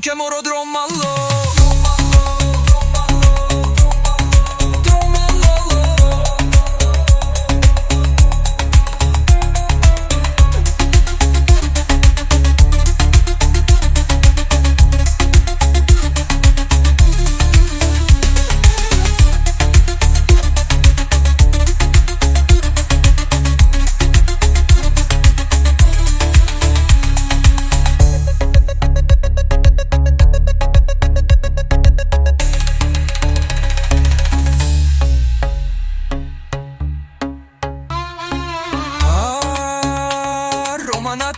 che moro drommallo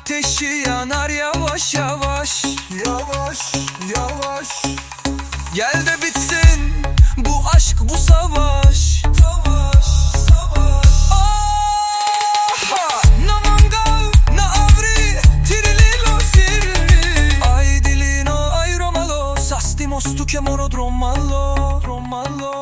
ateşi yanar yavaş yavaş. Yavaş yavaş. Gel de bitsin bu aşk bu savaş. Savaş savaş. Aha! Na mangal na avri Tirililo sirri. Ay dilino ay romalo. Sastimos tu che moro dromallo Dromallo Dromallo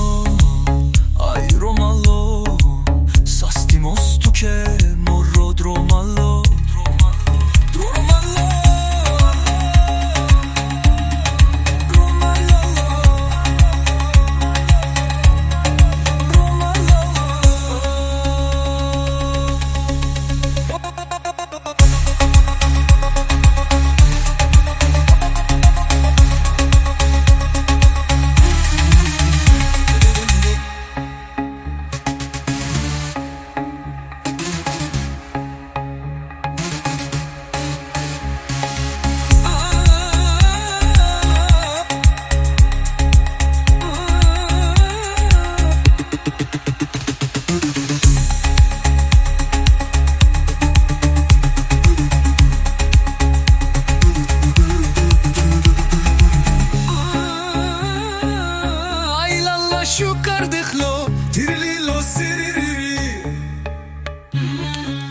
Música